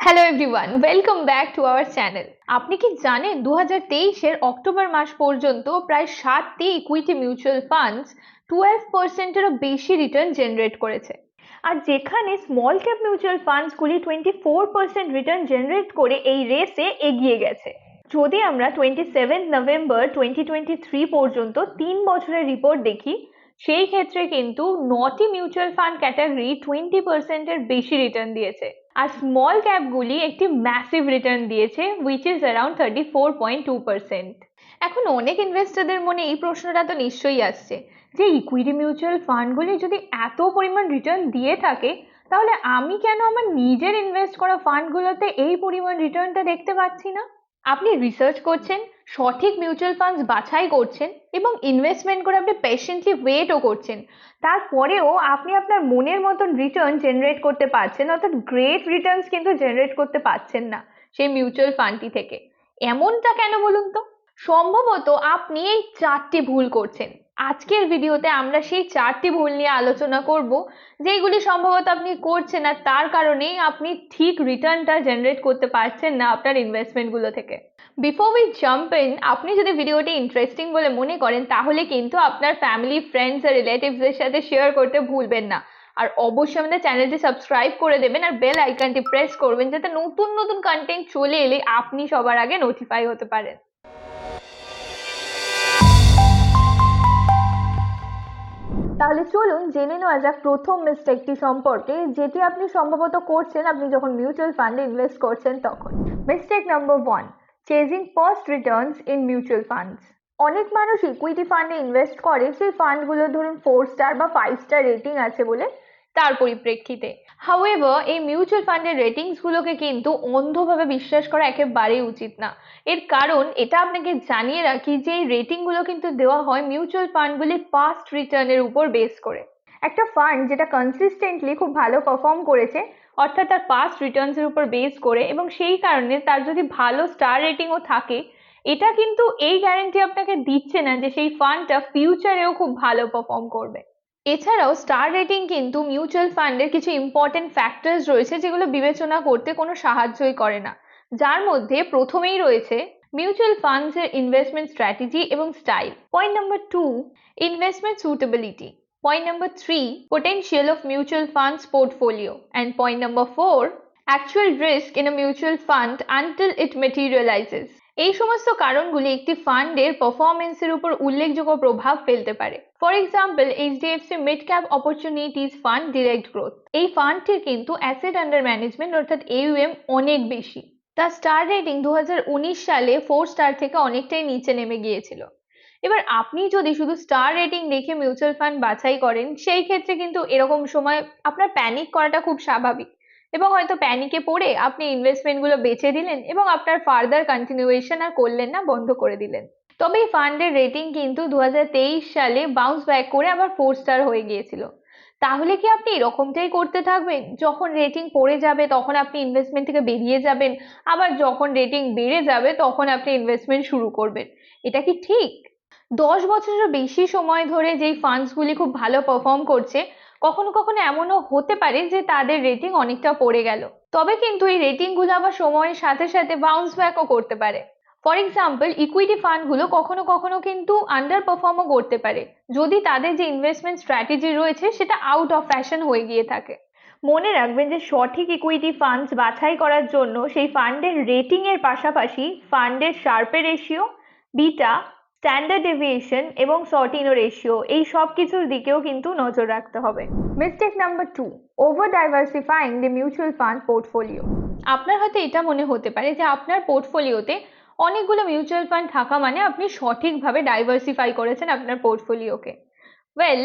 Hello everyone welcome back to our channel আপনি কি জানেন দু হাজার তেইশের অক্টোবর মাস পর্যন্ত প্রায় সাতটি ইকুইটি মিউচুয়াল ফান্ডস টুয়েলভ পার্সেন্টেরও বেশি রিটার্ন জেনারেট করেছে। আর যেখানে small cap mutual ফান্ডসগুলি twenty four percent return generate করে এই রেসে এগিয়ে গেছে। যদি আমরা twenty seventh November twenty twenty three পর্যন্ত তিন বছরের রিপোর্ট দেখি সেই ক্ষেত্রে কিন্তু নটি মিউচুয়াল ফান্ড ক্যাটাগরি টোয়েন্টি পার্সেন্টের বেশি রিটার্ন দিয়েছে। আর স্মল ক্যাপগুলি একটি ম্যাসিভ রিটার্ন দিয়েছে which is around thirty four point two percent এখন অনেক ইনভেস্টরদের মনে এই প্রশ্নটা তো নিশ্চয়ই আসছে, যে ইকুইটি মিউচুয়াল ফান্ডগুলি যদি এত পরিমাণ রিটার্ন দিয়ে থাকে, তাহলে আমি কেন আমার নিজের ইনভেস্ট করা ফান্ডগুলোতে এই পরিমাণ রিটার্নটা দেখতে পাচ্ছি না? আপনি রিসার্চ করছেন সঠিক মিউচুয়াল ফান্ডস বাছাই করছেন এবং ইনভেস্টমেন্ট করে আপনি পেশেন্টলি ওয়েটও করছেন। তারপরেও আপনি আপনার মনের মতন রিটার্ন জেনারেট করতে পারছেন, অর্থাৎ গ্রেট রিটার্নস কিন্তু জেনারেট করতে পারছেন না সেই মিউচুয়াল ফান্ডটি থেকে। এমনটা কেন বলুন তো? সম্ভবত আপনি এই চারটি ভুল করছেন। আজকের ভিডিওতে আমরা সেই চারটি ভুল নিয়ে আলোচনা করব যেগুলি সম্ভবত আপনি করছেন আর তার কারণেই আপনি ঠিক রিটার্নটা জেনারেট করতে পারছেন না আপনার ইনভেস্টমেন্টগুলো থেকে। বিফোর উই জাম্প ইন আপনি যদি ভিডিওটি ইন্টারেস্টিং বলে মনে করেন, তাহলে কিন্তু আপনার ফ্যামিলি ফ্রেন্ডস আর রিলেটিভসদের সাথে শেয়ার করতে ভুলবেন না। আর অবশ্যই আমাদের চ্যানেলটি সাবস্ক্রাইব করে দেবেন আর বেল আইকনটি প্রেস করবেন, যাতে নতুন নতুন কন্টেন্ট চলে এলে আপনি সবার আগে নোটিফাই হতে পারেন। তাহলে চলুন জেনে নেওয়া যাক প্রথম মিস্টেকটি সম্পর্কে, যেটি আপনি সম্ভবত করছেন আপনি যখন মিউচুয়াল ফান্ডে ইনভেস্ট করছেন তখন। Mistake number one chasing first returns in mutual funds অনেক মানুষ ইকুইটি ফান্ডে ইনভেস্ট করে, সেই ফান্ডগুলো ধরুন ফোর স্টার বা ফাইভ স্টার রেটিং আছে বলে তার পরিপ্রেক্ষিতে। হাউএভার এই মিউচুয়াল ফান্ডের রেটিংসগুলোকে কিন্তু অন্ধভাবে বিশ্বাস করা একেবারেই উচিত না। এর কারণ এটা আপনাকে জানিয়ে রাখি যে এই রেটিংগুলো কিন্তু দেওয়া হয় মিউচুয়াল ফান্ডগুলির পাস্ট রিটার্নের উপর বেস করে। একটা ফান্ড যেটা কনসিস্টেন্টলি খুব ভালো পারফর্ম করেছে, অর্থাৎ তার পাস্ট রিটার্নসের উপর বেস করে এবং সেই কারণে তার যদি ভালো স্টার রেটিংও থাকে, এটা কিন্তু এই গ্যারেন্টি আপনাকে দিচ্ছে না যে সেই ফান্ডটা ফিউচারেও খুব ভালো পারফর্ম করবে। এছাড়াও স্টার রেটিং কিন্তু মিউচুয়াল ফান্ডের কিছু ইম্পর্টেন্ট ফ্যাক্টরস রয়েছে যেগুলো বিবেচনা করতে কোনো সাহায্যই করে না। যার মধ্যে প্রথমেই রয়েছে মিউচুয়াল ফান্ডসের ইনভেস্টমেন্ট স্ট্র্যাটেজি এবং style point number two investment suitability point number three potential of mutual funds portfolio and point number four, actual risk in a mutual fund until it materializes এই সমস্ত কারণগুলি একটি ফান্ডের পারফরমেন্সের উপর উল্লেখযোগ্য প্রভাব ফেলতে পারে। For example HDFC mid cap opportunities fund direct growth এই ফান্ডটির কিন্তু অ্যাসেট আন্ডার ম্যানেজমেন্ট অর্থাৎ এউএম অনেক বেশি। তার স্টার রেটিং দু হাজার উনিশ সালে ফোর স্টার থেকে অনেকটাই নিচে নেমে গিয়েছিল। এবার আপনি যদি শুধু স্টার রেটিং দেখে মিউচুয়াল ফান্ড বাছাই করেন, সেই ক্ষেত্রে কিন্তু এরকম সময় আপনার প্যানিক করাটা খুব স্বাভাবিক। এবং হয়তো প্যানিকে পড়ে আপনি ইনভেস্টমেন্টগুলো বেছে দিলেন এবং আপনার ফার্দার কন্টিনিউয়েশন আর করলেন না, বন্ধ করে দিলেন। তবে এই ফান্ডের রেটিং কিন্তু দু হাজার তেইশ সালে বাউন্স ব্যাক করে আবার ফোর স্টার হয়ে গিয়েছিল। তাহলে কি আপনি এরকমটাই করতে থাকবেন? যখন রেটিং পড়ে যাবে, তখন আপনি ইনভেস্টমেন্ট থেকে বেরিয়ে যাবেন। আবার যখন রেটিং বেড়ে যাবে, তখন আপনি ইনভেস্টমেন্ট শুরু করবেন। এটা কি ঠিক? দশ বছরেরও বেশি সময় ধরে যেই ফান্ডসগুলি খুব ভালো পারফর্ম করছে কখনো কখনো এমনও হতে পারে যে তাদের রেটিং অনেকটা পড়ে গেল। তবে কিন্তু এই রেটিংগুলো আবার সময়ের সাথে সাথে বাউন্স ব্যাকও করতে পারে। ফর এক্সাম্পল ইকুইটি ফান্ডগুলো কখনো কখনো কিন্তু আন্ডার পারফর্মও করতে পারে। যদি তাদের যে ইনভেস্টমেন্ট স্ট্র্যাটেজি রয়েছে, সেটা আউট অফ ফ্যাশন হয়ে গিয়ে থাকে। মনে রাখবেন যে সঠিক ইকুইটি ফান্ডস বাছাই করার জন্য সেই ফান্ডের রেটিংয়ের পাশাপাশি ফান্ডের শার্পের রেশিও বিটা স্ট্যান্ডার্ড ডেভিয়েশন এবং সর্টিনো রেশিও এই সব কিছুর দিকেও কিন্তু নজর রাখতে হবে। Mistake number two over diversifying the mutual fund portfolio আপনার হয়তো এটা মনে হতে পারে যে আপনার পোর্টফোলিওতে অনেকগুলো মিউচুয়াল ফান্ড থাকা মানে আপনি সঠিকভাবে ডাইভার্সিফাই করেছেন আপনার পোর্টফোলিওকে well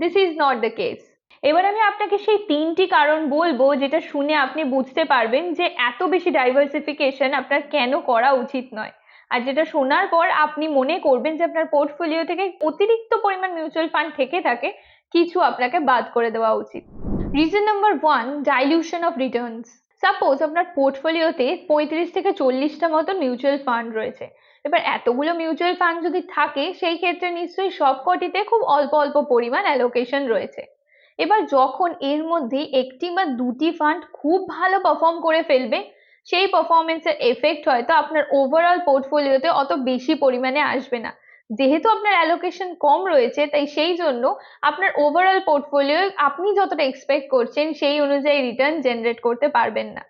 this is not the case এবার আমি আপনাকে সেই তিনটি কারণ বলব যেটা শুনে আপনি বুঝতে পারবেন যে এত বেশি ডাইভার্সিফিকেশন আপনার কেন করা উচিত নয়। আর যেটা শোনার পর আপনি মনে করবেন যে আপনার পোর্টফোলিও থেকে অতিরিক্ত পরিমাণ মিউচুয়াল ফান্ড থেকে থাকে, কিছু আপনাকে বাদ করে দেওয়া উচিত। Reason number one dilution of returns suppose আপনার পোর্টফোলিওতে পঁয়ত্রিশ থেকে চল্লিশটা মতো মিউচুয়াল ফান্ড রয়েছে। এবার এতগুলো মিউচুয়াল ফান্ড যদি থাকে, সেই ক্ষেত্রে নিশ্চয়ই সবকটিতে খুব অল্প অল্প পরিমাণ অ্যালোকেশন রয়েছে। এবার যখন এর মধ্যে একটি বা দুটি ফান্ড খুব ভালো পারফর্ম করে ফেলবে সেই পারফরমেন্সের এফেক্ট হয়তো আপনার ওভারঅল পোর্টফোলিওতে অত বেশি পরিমাণে আসবে না। যেহেতু আপনার অ্যালোকেশন কম রয়েছে, তাই সেই জন্য আপনার ওভারঅল পোর্টফোলিও আপনি যতটা এক্সপেক্ট করছেন, সেই অনুযায়ী রিটার্ন জেনারেট করতে পারবেন না।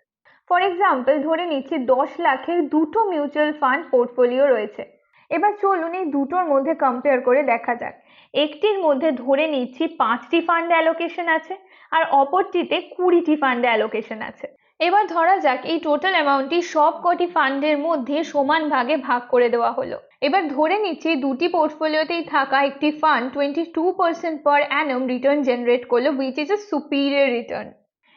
ফর এক্সাম্পল ধরে নিচ্ছি দশ লাখের দুটো মিউচুয়াল ফান্ড পোর্টফোলিও রয়েছে। এবার চলুন এই দুটোর মধ্যে কম্পেয়ার করে দেখা যাক। একটির মধ্যে ধরে নিচ্ছি পাঁচটি ফান্ড অ্যালোকেশন আছে, আর অপরটিতে কুড়িটি ফান্ড অ্যালোকেশন আছে। এবার ধরা যাক, এই টোটাল অ্যামাউন্টটি সব কটি ফান্ডের মধ্যে সমান ভাগে ভাগ করে দেওয়া হলো। এবার ধরে নিচ্ছি, দুটি পোর্টফোলিওতেই থাকা একটি fund twenty two percent per annum return generate করল which is a superior return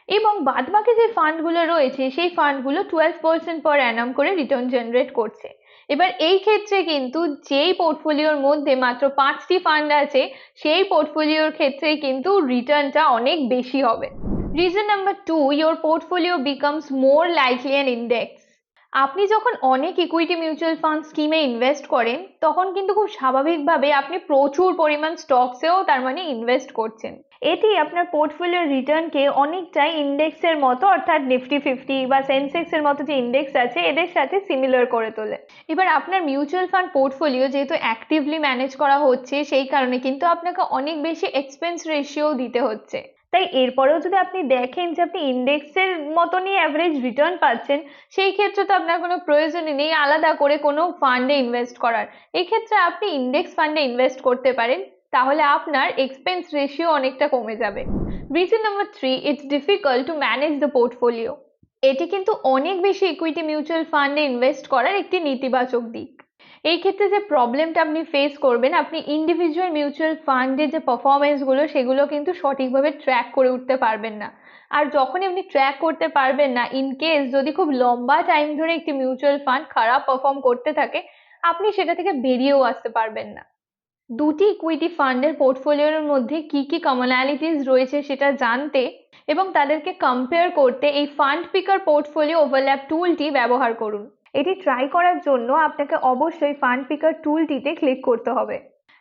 এবং বাদবাকি যে ফান্ডগুলো রয়েছে, সেই ফান্ডগুলো টুয়েলভ পার্সেন্ট পার অ্যানাম করে রিটার্ন জেনারেট করছে। এবার এই ক্ষেত্রে কিন্তু যেই পোর্টফোলিওর মধ্যে মাত্র পাঁচটি ফান্ড আছে, সেই পোর্টফোলিওর ক্ষেত্রে কিন্তু রিটার্নটা অনেক বেশি হবে। Reason number two your portfolio becomes more likely an index আপনি যখন অনেক ইকুইটি মিউচুয়াল ফান্ড স্কিমে ইনভেস্ট করেন, তখন কিন্তু খুব স্বাভাবিকভাবে আপনি প্রচুর পরিমাণ স্টকসেও তার মানে ইনভেস্ট করছেন। এটি আপনার পোর্টফোলিওর রিটার্নকে অনেকটাই ইন্ডেক্সের মতো, অর্থাৎ নিফটি ফিফটি বা সেন্সেক্সের মতো যে ইন্ডেক্স আছে, এদের সাথে সিমিলার করে তোলে। এবার আপনার মিউচুয়াল ফান্ড পোর্টফোলিও যেহেতু অ্যাক্টিভলি ম্যানেজ করা হচ্ছে, সেই কারণে কিন্তু আপনাকে অনেক বেশি এক্সপেন্স রেশিও দিতে হচ্ছে। তাই এরপরেও যদি আপনি দেখেন যে আপনি ইন্ডেক্সের মতনই অ্যাভারেজ রিটার্ন পাচ্ছেন, সেই ক্ষেত্রে তো আপনার কোনো প্রয়োজনই নেই আলাদা করে কোনো ফান্ডে ইনভেস্ট করার। এই ক্ষেত্রে আপনি ইন্ডেক্স ফান্ডে ইনভেস্ট করতে পারেন, তাহলে আপনার এক্সপেন্স রেশিও অনেকটা কমে যাবে। Reason number three it's difficult to manage the portfolio এটি কিন্তু অনেক বেশি ইকুইটি মিউচুয়াল ফান্ডে ইনভেস্ট করার একটি নেতিবাচক দিক। এই ক্ষেত্রে যে প্রবলেমটা আপনি ফেস করবেন, আপনি ইন্ডিভিজুয়াল মিউচুয়াল ফান্ডের যে পারফরমেন্সগুলো সেগুলো কিন্তু সঠিকভাবে ট্র্যাক করে উঠতে পারবেন না। আর যখনই আপনি ট্র্যাক করতে পারবেন না ইন কেস যদি খুব লম্বা টাইম ধরে একটি মিউচুয়াল ফান্ড খারাপ পারফর্ম করতে থাকে, আপনি সেটা থেকে বেরিয়েও আসতে পারবেন না। দুটি ইকুইটি ফান্ডের পোর্টফোলিওর মধ্যে কি কি কমনালিটিস রয়েছে সেটা জানতে এবং তাদেরকে কম্পেয়ার করতে এই ফান্ড পিকার পোর্টফোলিও ওভারল্যাপ টুলটি ব্যবহার করুন। এটি ট্রাই করার জন্য আপনাকে অবশ্যই ফান্ড পিকার টুলটিতে ক্লিক করতে হবে।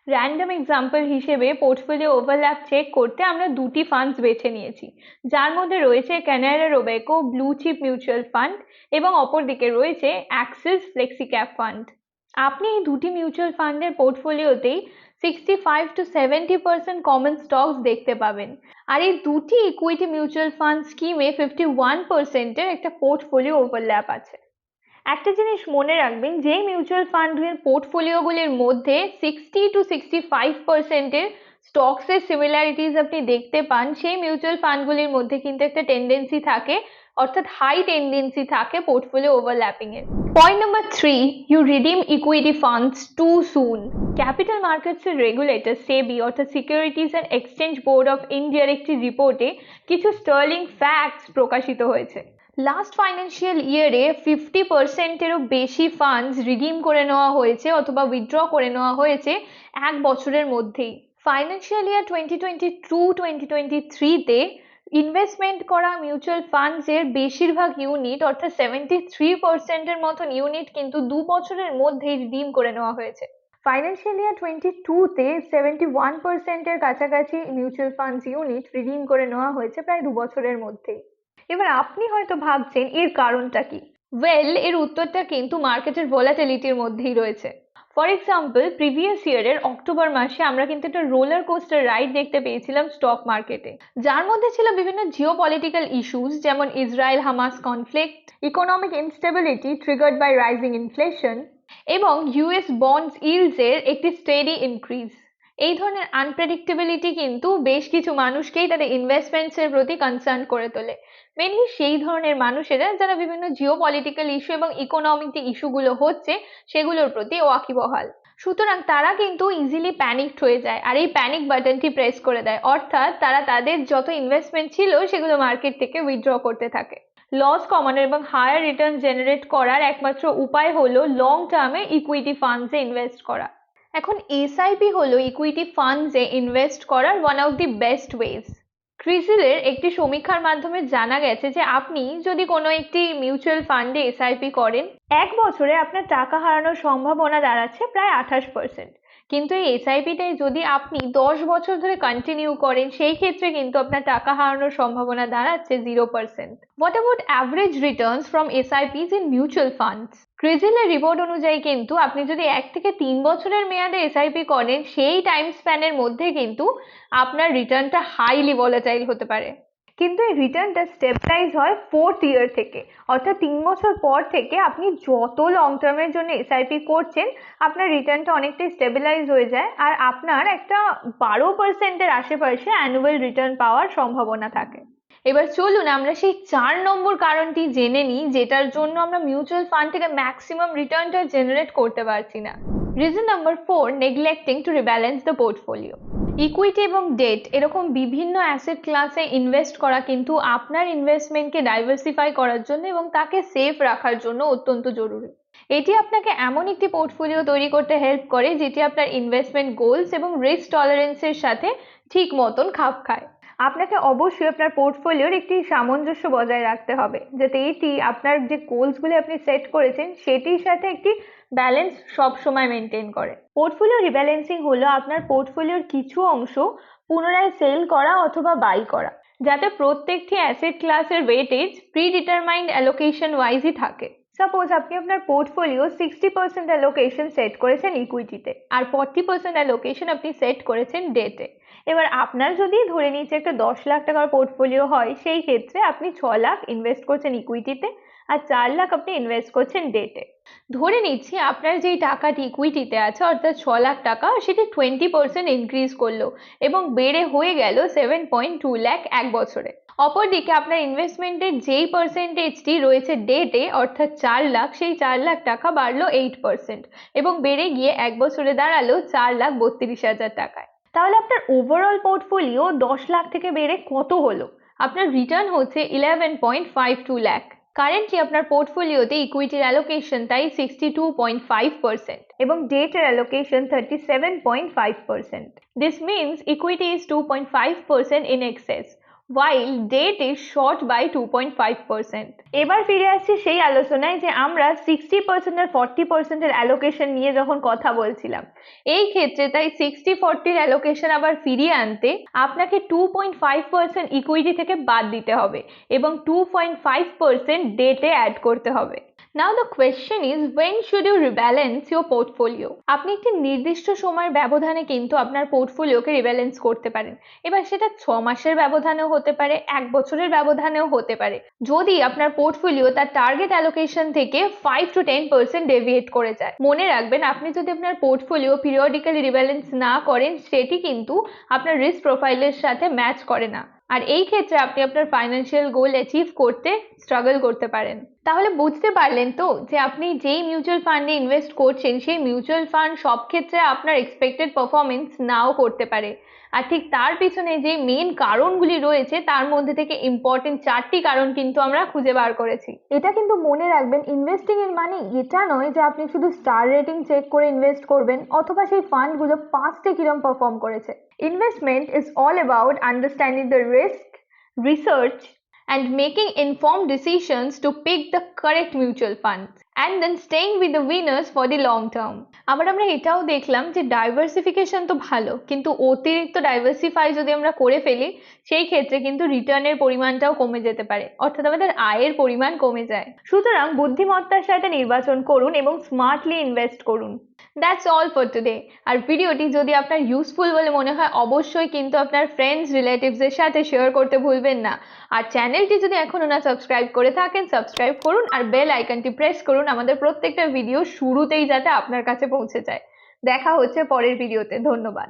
র্যান্ডম এক্সাম্পল হিসেবে পোর্টফোলিও ওভারল্যাপ চেক করতে আমরা দুটি ফান্ডস বেছে নিয়েছি। যার মধ্যে রয়েছে Canara Robeco blue chip mutual fund এবং অপরদিকে রয়েছে অ্যাক্সিস ফ্লেক্সি ক্যাপ ফান্ড আপনি এই দুটি মিউচুয়াল ফান্ডের পোর্টফোলিওতেই sixty five to seventy percent common stocks দেখতে পাবেন। আর এই দুটি ইকুইটি মিউচুয়াল ফান্ড স্কিমে ফিফটি ওয়ান পার্সেন্টের একটা পোর্টফোলিও ওভারল্যাপ আছে। একটা জিনিস মনে রাখবেন, যেই মিউচুয়াল ফান্ডের পোর্টফোলিওগুলির মধ্যে সিক্সটি টু সিক্সটি ফাইভ পার্সেন্টের স্টকসের সিমিলারিটিস আপনি দেখতে পান, সেই মিউচুয়াল ফান্ডগুলির মধ্যে কিন্তু একটা টেন্ডেন্সি থাকে, অর্থাৎ হাই টেন্ডেন্সি থাকে পোর্টফোলিও ওভারল্যাপিং এর। Point number three you redeem equity funds too soon capital মার্কেটসের regulator সেবি অর্থাৎ Securities and Exchange Board of ইন্ডিয়ার একটি রিপোর্টে কিছু স্টার্লিং ফ্যাক্টস প্রকাশিত হয়েছে। লাস্ট ফাইন্যান্সিয়াল ইয়ারে ফিফটি পার্সেন্টেরও বেশি ফান্ডস রিডিম করে নেওয়া হয়েছে অথবা উইথড্র করে নেওয়া হয়েছে এক বছরের মধ্যেই। Financial year twenty twenty two twenty twenty থ্রিতে ইনভেস্টমেন্ট করা মিউচুয়াল ফান্ডসের বেশিরভাগ ইউনিট অর্থাৎ সেভেন্টি থ্রি পার্সেন্টের মতন ইউনিট কিন্তু দু বছরের মধ্যেই রিডিম করে নেওয়া হয়েছে। ফাইন্যান্সিয়াল ইয়ার টোয়েন্টি টুতে সেভেন্টি ওয়ান পার্সেন্টের কাছাকাছি মিউচুয়াল ফান্ডস ইউনিট রিডিম করে নেওয়া হয়েছে প্রায় দু বছরের মধ্যেই। এবার আপনি হয়তো ভাবছেন, এর কারণটা কি? ওয়েল এর উত্তরটা কিন্তু মার্কেটের ভোলাটিলিটির মধ্যেই রয়েছে। ফর এক্সাম্পল প্রিভিয়াস ইয়ারের অক্টোবর মাসে আমরা কিন্তু একটা রোলার কোস্টার রাইড দেখতে পেয়েছিলাম স্টক মার্কেটে যার মধ্যে ছিল বিভিন্ন জিও পলিটিক্যাল ইস্যুস যেমন Israel Hamas conflict economic instability triggered by rising inflation এবং ইউএস বন্ডস ইলসের একটি স্টেডি ইনক্রিজ এই ধরনের আনপ্রেডিক্টেবিলিটি কিন্তু বেশ কিছু মানুষকেই তাদের ইনভেস্টমেন্টসের প্রতি কনসার্ন করে তোলে। মেনলি সেই ধরনের মানুষেরা যারা বিভিন্ন জিও পলিটিক্যাল ইস্যু এবং ইকোনমিক যে ইস্যুগুলো হচ্ছে, সেগুলোর প্রতি ওয়াকিবহাল। সুতরাং তারা কিন্তু ইজিলি প্যানিকড হয়ে যায় আর এই প্যানিক বাটনটি প্রেস করে দেয়। অর্থাৎ তারা তাদের যত ইনভেস্টমেন্ট ছিল, সেগুলো মার্কেট থেকে উইথড্র করতে থাকে। লস কমানো এবং হায়ার রিটার্ন জেনারেট করার একমাত্র উপায় হলো লং টার্মে ইকুইটি ফান্ডসে ইনভেস্ট করা। এখন এসআইপি হলো ইকুইটি ফান্ডসে ইনভেস্ট করার one of the best ways ক্রিসিলের একটি সমীক্ষার মাধ্যমে জানা গেছে যে আপনি যদি কোনো একটি মিউচুয়াল ফান্ডে এসআইপি করেন, এক বছরে আপনার টাকা হারানোর সম্ভাবনা দাঁড়াচ্ছে প্রায় আঠাশ পার্সেন্ট কিন্তু এই এসআইপিটাই যদি আপনি দশ বছর ধরে কন্টিনিউ করেন, সেই ক্ষেত্রে কিন্তু আপনার টাকা হারানোর সম্ভাবনা দাঁড়াচ্ছে zero percent what about average returns from SIPs in mutual funds ক্রিজিলের রিপোর্ট অনুযায়ী কিন্তু আপনি যদি এক থেকে তিন বছরের মেয়াদে এসআইপি করেন, সেই টাইম স্প্যানের মধ্যে কিন্তু আপনার রিটার্নটা হাইলি ভলাটাইল হতে পারে। কিন্তু এই রিটার্নটা স্টেপলাইজ হয় ফোর্থ ইয়ার থেকে। অর্থাৎ তিন বছর পর থেকে আপনি যত লং টার্মের জন্য এসআইপি করছেন, আপনার রিটার্নটা অনেকটাই স্টেবিলাইজ হয়ে যায়। আর আপনার একটা বারো পার্সেন্টের আশেপাশে অ্যানুয়াল রিটার্ন পাওয়ার সম্ভাবনা থাকে। এবার চলুন আমরা সেই চার নম্বর কারণটি জেনে নিই, যেটার জন্য আমরা মিউচুয়াল ফান্ড থেকে ম্যাক্সিমাম রিটার্নটা জেনারেট করতে পারছি না। Reason number four neglecting to rebalance the portfolio equity এবং ডেট এরকম বিভিন্ন অ্যাসেট ক্লাসে ইনভেস্ট করা কিন্তু আপনার ইনভেস্টমেন্টকে ডাইভার্সিফাই করার জন্য এবং তাকে সেফ রাখার জন্য অত্যন্ত জরুরি। এটি আপনাকে এমন একটি পোর্টফোলিও তৈরি করতে হেল্প করে যেটি আপনার ইনভেস্টমেন্ট গোলস এবং রিস্ক টলারেন্সের সাথে ঠিক মতন খাপ খায়। আপনাকে অবশ্যই আপনার পোর্টফোলিওর একটি সামঞ্জস্য বজায় রাখতে হবে, যাতে এটি আপনার যে গোলসগুলি আপনি সেট করেছেন, সেটির সাথে একটি ব্যালেন্স সবসময় মেনটেন করে। পোর্টফোলিও রিব্যালেন্সিং হলো আপনার পোর্টফোলিওর কিছু অংশ পুনরায় সেল করা অথবা বাই করা, যাতে প্রত্যেকটি অ্যাসেট ক্লাসের ওয়েটেজ প্রি ডিটারমাইন্ড অ্যালোকেশন ওয়াইজই থাকে। সাপোজ আপনি আপনার portfolio sixty percent allocation set করেছেন ইকুইটিতে আর ফর্টি পার্সেন্ট অ্যালোকেশন আপনি সেট করেছেন ডেটে এবার আপনার যদি ধরে নিচ্ছে একটা দশ লাখ টাকার পোর্টফোলিও হয়, সেই ক্ষেত্রে আপনি ছ লাখ ইনভেস্ট করছেন ইকুইটিতে আর চার লাখ আপনি ইনভেস্ট করছেন ডেটে ধরে নিচ্ছি আপনার যেই টাকাটি ইকুইটিতে আছে, অর্থাৎ ছ লাখ টাকা, সেটি টোয়েন্টি পার্সেন্ট ইনক্রিজ করল এবং বেড়ে হয়ে গেল সেভেন পয়েন্ট টু ল্যাক এক বছরে। অপরদিকে আপনার ইনভেস্টমেন্টের যেই পার্সেন্টেজটি রয়েছে ডেটে অর্থাৎ চার লাখ, সেই চার লাখ টাকা বাড়লো এইট পার্সেন্ট এবং বেড়ে গিয়ে এক বছরে দাঁড়াল চার লাখ বত্রিশ হাজার টাকায়। তাহলে আপনার ওভারঅল পোর্টফোলিও দশ লাখ থেকে বেড়ে কত হলো? আপনার রিটার্ন হচ্ছে eleven point five two lakh currently আপনার পোর্টফোলিওতে ইকুইটির অ্যালোকেশন তাই সিক্সটি টু পয়েন্ট ফাইভ এবং ডেটের allocation thirty seven point five percent this means equity is two point five percent in excess while debt is short by 2.5%. এবার ফিরে আসছি সেই আলোচনায় যে আমরা সিক্সটি পার্সেন্ট আর ফর্টি পার্সেন্টের অ্যালোকেশন নিয়ে যখন কথা বলছিলাম, এই ক্ষেত্রে তাই সিক্সটি ফর্টির অ্যালোকেশন আবার ফিরিয়ে আনতে আপনাকে two point five percent equity থেকে বাদ দিতে হবে এবং টু পয়েন্ট ফাইভ পার্সেন্ট ডেটে অ্যাড করতে হবে now the question is when should you rebalance your portfolio আপনি একটি নির্দিষ্ট সময়ের ব্যবধানে কিন্তু আপনার পোর্টফোলিওকে রিব্যালেন্স করতে পারেন। এবার সেটা ছ মাসের ব্যবধানেও হতে পারে, এক বছরের ব্যবধানেও হতে পারে। যদি আপনার পোর্টফোলিও তার টার্গেট অ্যালোকেশন থেকে five to ten percent deviate করে যায়। মনে রাখবেন, আপনি যদি আপনার পোর্টফোলিও পিরিয়ডিক্যালি রিব্যালেন্স না করেন, সেটি কিন্তু আপনার রিস্ক প্রোফাইলের সাথে ম্যাচ করে না। আর এই ক্ষেত্রে আপনি আপনার ফাইন্যান্সিয়াল গোল অ্যাচিভ করতে স্ট্রাগল করতে পারেন। তাহলে বুঝতে পারলেন তো যে আপনি যেই মিউচুয়াল ফান্ডে ইনভেস্ট করছেন, সেই মিউচুয়াল ফান্ড সব ক্ষেত্রে আপনার এক্সপেক্টেড পারফরমেন্স নাও করতে পারে। আর ঠিক তার পিছনে যে মেন কারণগুলি রয়েছে, তার মধ্যে থেকে ইম্পর্টেন্ট চারটি কারণ কিন্তু আমরা খুঁজে বার করেছি। এটা কিন্তু মনে রাখবেন ইনভেস্টিং এর মানে এটা নয় যে আপনি শুধু স্টার রেটিং চেক করে ইনভেস্ট করবেন, অথবা সেই ফান্ডগুলো পাঁচটে কিরম পারফর্ম করেছে। Investment is all about understanding the risk research and making informed decisions to pick the correct mutual funds and then staying with the winners for the long term. আবার আমরা এটাও দেখলাম যে ডাইভার্সিফিকেশন তো ভালো, কিন্তু অতিরিক্ত ডাইভার্সিফাই যদি আমরা করে ফেলি, সেই ক্ষেত্রে কিন্তু রিটার্নের পরিমাণটাও কমে যেতে পারে, অর্থাৎ আমাদের আয়ের পরিমাণ কমে যায় সুতরাং বুদ্ধিমত্তার সাথে নির্বাচন করুন এবং স্মার্টলি ইনভেস্ট করুন দ্যাটস অল ফর টুডে আর ভিডিওটি যদি আপনার ইউজফুল বলে মনে হয়, অবশ্যই কিন্তু আপনার ফ্রেন্ডস রিলেটিভসের সাথে শেয়ার করতে ভুলবেন না। আর চ্যানেলটি যদি এখনও না সাবস্ক্রাইব করে থাকেন সাবস্ক্রাইব করুন আর বেল আইকনটি প্রেস করুন, আমাদের প্রত্যেকটা ভিডিও শুরুতেই যাতে আপনার কাছে পৌঁছে যায়। দেখা হচ্ছে পরের ভিডিওতে ধন্যবাদ।